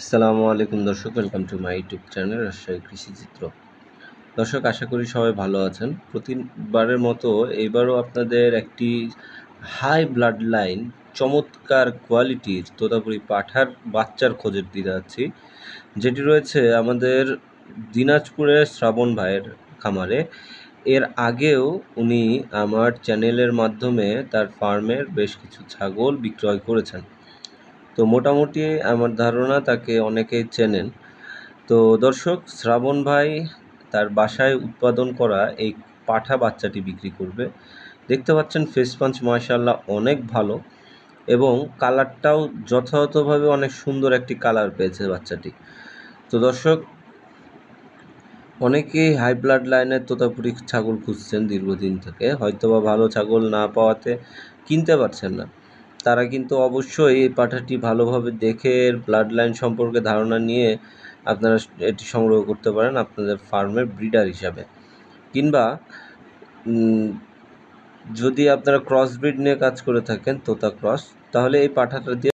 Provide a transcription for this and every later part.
আসসালামু আলাইকুম দর্শক welcome to my YouTube channel Rajshahi কৃষি চিত্র। দর্শক, আশা করি সবাই ভালো আছেন। প্রতিবারের মতো এবারও আপনাদের একটি হাই ব্লাড লাইন চমৎকার কোয়ালিটির তোতাপুরি পাঠার বাচ্চার খোঁজের দিতে যাচ্ছি যেটি রয়েছে আমাদের দিনাজপুরের শ্রাবণ ভাইয়ের খামারে। এর আগেও উনি আমার চ্যানেলের মাধ্যমে তার ফার্মের বেশ কিছু ছাগল বিক্রয় করেছেন। তো মোটামুটি আমার ধারণা তাকে অনেকেই চেনেন। তো দর্শক, শ্রাবণ ভাই তার বাসায় উৎপাদন করা এই পাঠা বাচ্চাটি বিক্রি করবে। দেখতে পাচ্ছেন ফেস পাঞ্চ মার্শাল্লাহ অনেক ভালো এবং কালারটাও যথাযথভাবে অনেক সুন্দর একটি কালার পেয়েছে বাচ্চাটি। তো দর্শক, অনেকেই হাই ব্লাড লাইনের তোতাপুরি ছাগল খুঁজছেন দীর্ঘদিন থেকে। হয়তোবা ভালো ছাগল না পাওয়াতে কিনতে পারছেন না। তারা কিন্তু অবশ্যই এই পাঠাটি ভালোভাবে দেখে ব্লাড লাইন সম্পর্কে ধারণা নিয়ে আপনারা এটি সংগ্রহ করতে পারেন আপনাদের ফার্মের ব্রিডার হিসাবে। কিংবা যদি আপনারা ক্রস ব্রিড নিয়ে কাজ করে থাকেন, তোতা ক্রস তাহলে এই পাঠাটা দিয়ে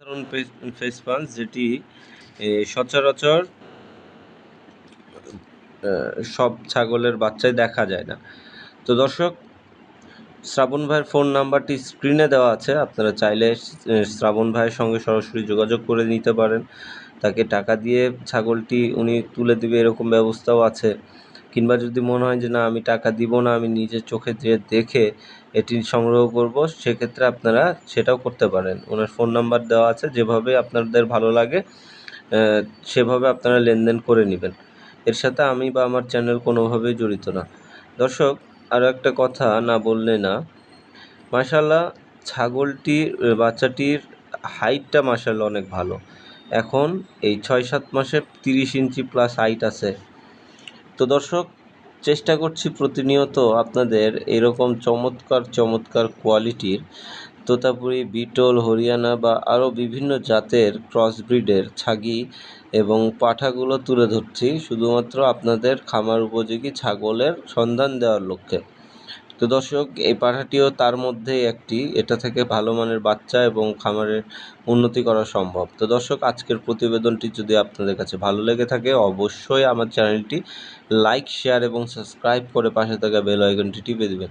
সাধারণ ফেস যেটি সচরাচর সব ছাগলের বাচ্চাই দেখা যায় না। তো দর্শক, শ্রাবণ ভাইয়ের ফোন নাম্বারটি স্ক্রিনে দেওয়া আছে। আপনারা চাইলে শ্রাবণ ভাইয়ের সঙ্গে সরাসরি যোগাযোগ করে নিতে পারেন। তাকে টাকা দিয়ে ছাগলটি উনি তুলে দিবে এরকম ব্যবস্থাও আছে। কিংবা যদি মনে হয় যে, না, আমি টাকা দিব না, আমি নিজের চোখে যে দেখে এটি সংগ্রহ করব, সেক্ষেত্রে আপনারা সেটাও করতে পারেন। ওনার ফোন নাম্বার দেওয়া আছে। যেভাবে আপনাদের ভালো লাগে সেভাবে আপনারা লেনদেন করে নেবেন। এর সাথে আমি বা আমার চ্যানেল কোনোভাবেই জড়িত না। দর্শক আরও একটা কথা না বললে না। মাশাল্লাহ ছাগলটির বাচ্চাটির হাইটটা মাশাল্লাহ অনেক ভালো। এখন এই ছয় সাত মাসে তিরিশ ইঞ্চি প্লাস হাইট আছে। তো দর্শক, চেষ্টা করছি প্রতিনিয়ত আপনাদের এরকম চমৎকার চমৎকার কোয়ালিটির তোতাপুরি বিটল, হরিয়ানা বা আরও বিভিন্ন জাতের ক্রস ব্রিডের ছাগি এবং পাঠাগুলো তুলে ধরছি। শুধুমাত্র আপনাদের খামার উপযোগী ছাগলের সন্ধান দেওয়ার লক্ষ্যে। তো দর্শক, এই পাঠাটিও তার মধ্যেই একটি। এটা থেকে ভালো মানের বাচ্চা এবং খামারের উন্নতি করা সম্ভব। তো দর্শক, আজকের প্রতিবেদনটি যদি আপনাদের কাছে ভালো লেগে থাকে, অবশ্যই আমার চ্যানেলটি লাইক, শেয়ার এবং সাবস্ক্রাইব করে পাশে থাকা বেল আইকনটি টিপে দেবেন।